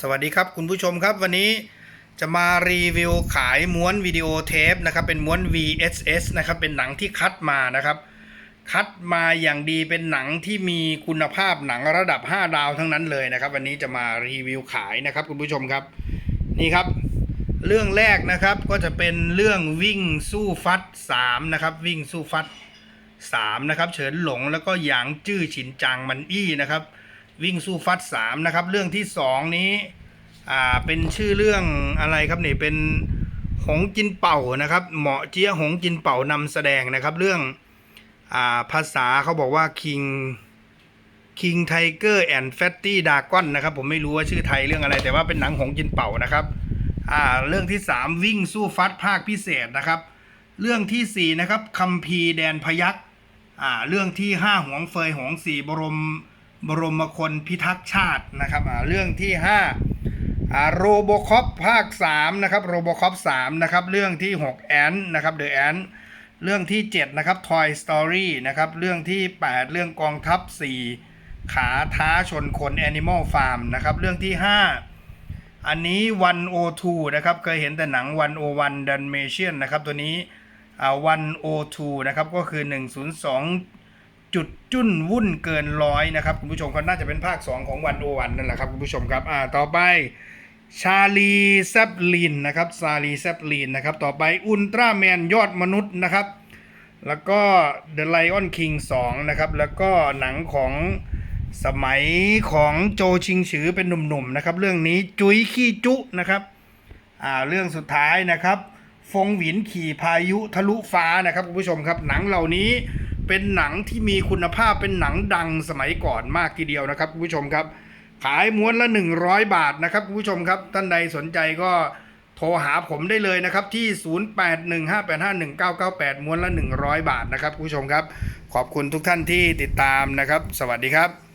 สวัสดีครับคุณผู้ชมครับวันนี้จะมารีวิวขายม้วนวิดีโอเทปนะครับเป็นม้วน VSS นะครับเป็นหนังที่คัดมานะครับ คัดมาอย่างดีเป็นหนังที่มีคุณภาพหนังระดับ 5 ดาวทั้งนั้นเลยนะครับ วันนี้จะมารีวิวขายนะครับคุณผู้ชมครับนี่ครับ เรื่องแรกนะครับก็จะเป็นเรื่องวิ่งสู้ฟัด3นะครับวิ่งสู้ฟัด3นะครับเฉินหลงแล้วก็หยางจื้อฉินจางมันอี้นะครับ วิ่งสู้ฟัด3นะครับ เรื่องที่2นี้อ่าเป็นชื่อเรื่องอะไรครับนี่เป็นหงจินเป่านะครับ เหมาะเจี๊ยหงจินเป่านำแสดงนะครับ เรื่องอ่าภาษาเขาบอกว่า King King Tiger and Fatty Dragon นนะครับ ผมไม่รู้ว่าชื่อไทยเรื่องอะไร แต่ว่าเป็นหนังหงจินเป่านะครับอ่าเรื่องที่ 3 วิ่งสู้ฟัดภาคพิเศษนะครับ เรื่องทีสี่4นะครับคัมภีแดนพยักอ่าเรื่องที่ 5หวงเฟยหวงสี่บรม บรมคลพิทักษ์ชาตินะครับเรื่องที่5อ่าโรโบคอปภาค3นะครับโรโบคอป3นะครับเรื่องที่6แอนนะครับเดอะแอนเรื่องที่7นะครับ Toy Story นะครับเรื่องที่ 8 เรื่องกองทัพ 4 ขาท้าชนคน Animal Farm นะครับเรื่องที่ 5 อันนี้ 102 นะครับเคยเห็นแต่หนัง 101 Dalmatian นะครับตัวนี้อ่า102 นะครับก็คือ 102 จุดจุ้นวุ่นเกินร้อยนะครับคุณผู้ชมก็น่าจะเป็นภาค 2 ของ101นั่นแหละครับคุณผู้ชมครับอ่าต่อไปชาลีแซปลินนะครับชาลีแซปลินนะครับต่อไปอุลตร้าแมนยอดมนุษย์นะครับ แล้วก็ The Lion King 2นะครับแล้วก็หนังของสมัยของโจชิงฉือเป็นหนุ่มๆนะครับเรื่องนี้จุ้ยขี้จุนะครับอ่าเรื่องสุดท้ายนะครับ ฟงหวินขี่พายุทะลุฟ้านะครับคุณผู้ชมครับหนังเหล่านี้ เป็นหนังที่มีคุณภาพเป็นหนังดังสมัยก่อนมากทีเดียวนะครับคุณผู้ชมครับ ขายม้วนละ 100 บาทนะครับคุณผู้ชมครับ ท่านใดสนใจก็โทรหาผมได้เลยนะครับที่ 0815851998 ม้วนละ 100 บาทนะครับคุณผู้ชมครับ ขอบคุณทุกท่านที่ติดตามนะครับ สวัสดีครับ